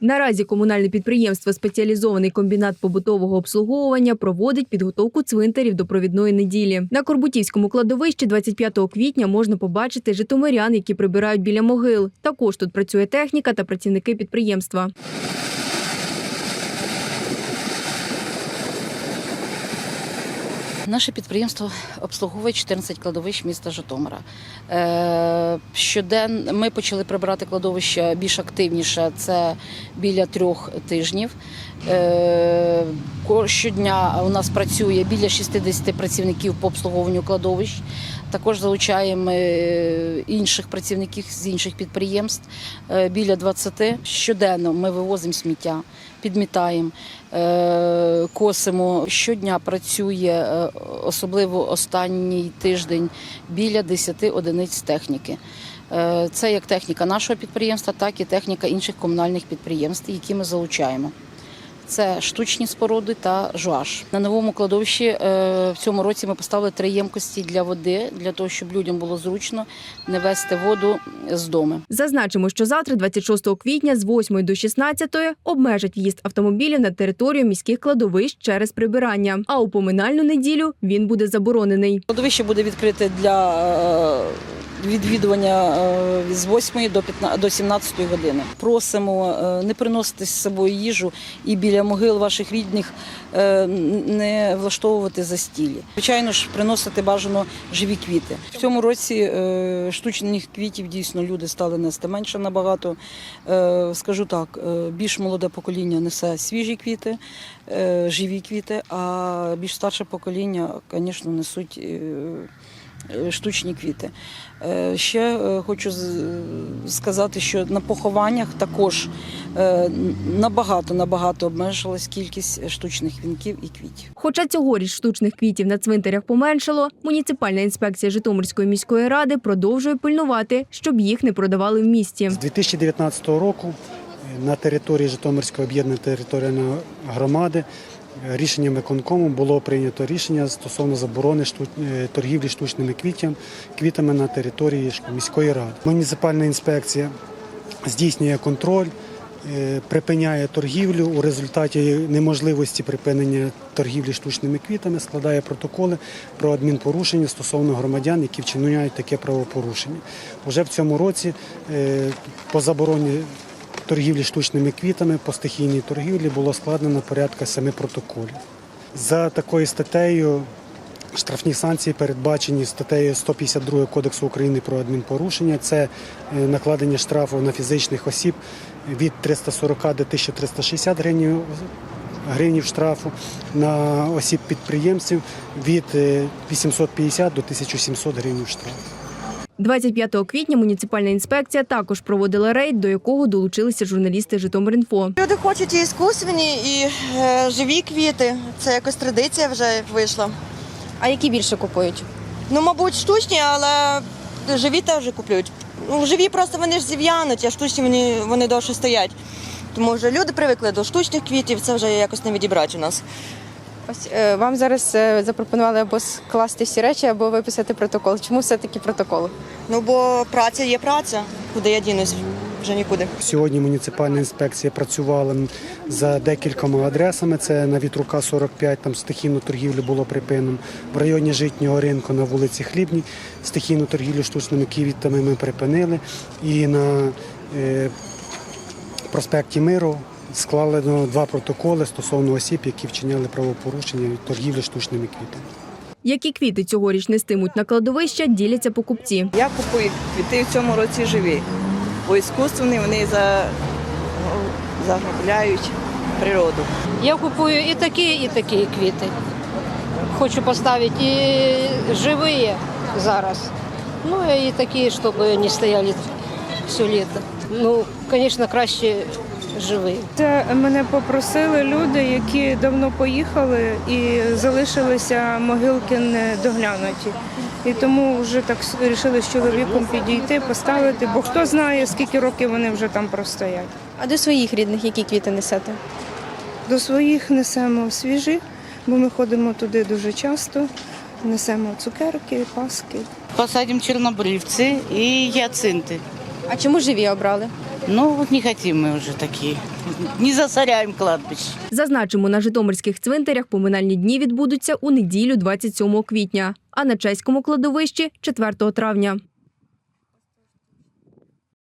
Наразі комунальне підприємство Спеціалізований комбінат побутового обслуговування проводить підготовку цвинтарів до провідної неділі. На Корбутівському кладовищі 25 квітня можна побачити житомирян, які прибирають біля могил. Також тут працює техніка та працівники підприємства. Наше підприємство обслуговує 14 кладовищ міста Житомира. Е, щоденно ми почали прибирати кладовища більш активніше, це біля трьох тижнів. Е, щодня у нас працює біля 60 працівників по обслуговуванню кладовищ. Також залучаємо е, інших працівників з інших підприємств е, біля 20. Щоденно ми вивозимо сміття, підмітаємо, е, косимо. Щодня працює, особливо останній тиждень, біля 10 одиниць техніки. Це як техніка нашого підприємства, так і техніка інших комунальних підприємств, які ми залучаємо. Це штучні споруди та жуаш. На новому кладовищі е, в цьому році ми поставили три ємкості для води, для того, щоб людям було зручно не вести воду з дому. Зазначимо, що завтра, 26 квітня, з 8 до 16 обмежать в'їзд автомобілів на територію міських кладовищ через прибирання. А у поминальну неділю він буде заборонений. Кладовище буде відкрите для е, відвідування е, з 8 до 15, до 17 години. Просимо е, не приносити з собою їжу і біля могил ваших рідних е, не влаштовувати застілі. Звичайно ж, приносити бажано живі квіти. В цьому році штучних квітів дійсно люди стали нести менше набагато. Скажу так, більш молоде покоління несе свіжі квіти, живі квіти, а більш старше покоління, звісно, несуть штучні квіти. Е, Ще е, хочу сказати, що на похованнях також е, набагато набагато обмежилась кількість штучних вінків і квітів. Хоча цьогоріч штучних квітів на цвинтарях поменшало, муніципальна інспекція Житомирської міської ради продовжує пильнувати, щоб їх не продавали в місті. З 2019 року е, на території Житомирської об'єднаної територіальної громади е, рішенням виконкому було прийнято рішення стосовно заборони е, торгівлі штучними квітям, квітами на території міської ради. Муніципальна інспекція здійснює контроль. е, Припиняє торгівлю у результаті неможливості припинення торгівлі штучними квітами, складає протоколи про адмінпорушення стосовно громадян, які вчиняють таке правопорушення. Уже в цьому році е, по забороні торгівлі штучними квітами по стихійній торгівлі було складено порядка семи протоколів. За такою статтею штрафні санкції передбачені статтею 152 Кодексу України про адмінпорушення. Це е, накладення штрафу на фізичних осіб від 340 до 1360 гривень гривнів штрафу на осіб підприємців від е, 850 до 1700 гривень штрафу. 25 квітня муніципальна інспекція також проводила рейд, до якого долучилися журналісти Житомирінфо. Люди хочуть і іскусственні, і е, живі квіти. Це якось традиція вже вийшла. А які більше купують? Ну, мабуть, штучні, але живі теж куплюють. Ну, живі просто вони ж зів'януть, а штучні вони, вони довше стоять. Тому вже люди привикли до штучних квітів, це вже якось не відібрати у нас. Ось е, вам зараз е, запропонували або скласти всі речі, або виписати протокол. Чому все-таки протокол? Ну, бо праця є праця. Куди я дінусь? Вже нікуди. Сьогодні муніципальна інспекція працювала за декількома адресами. Це на Вітрука 45, там стихійну торгівлю було припинено. В районі житнього ринку на вулиці Хлібній стихійну торгівлю штучними квітами ми припинили. І на е, проспекті Миру складено два протоколи стосовно осіб, які вчиняли правопорушення від торгівлі штучними квітами. Які квіти цьогоріч нестимуть на кладовища, діляться покупці. Я купую квіти в цьому році живі, бо іскусственні вони за, ну, природу. Я купую і такі, і такі квіти. Хочу поставити і живі зараз. Ну і такі, щоб не стояли все літо. Ну, звісно, краще живі. Це мене попросили люди, які давно поїхали і залишилися могилки не доглянуті. І тому вже так вирішили з чоловіком підійти, поставити, бо хто знає, скільки років вони вже там простоять. А до своїх рідних які квіти несете? До своїх несемо свіжі, бо ми ходимо туди дуже часто. Несемо цукерки, паски. Посадимо чорнобривці і яцинти. А чому живі обрали? Ну, вот не хотим мы уже такие. Не засоряємо кладбище. Зазначимо, на житомирських цвинтарях поминальні дні відбудуться у неділю 27 квітня, а на чеському кладовищі 4 травня.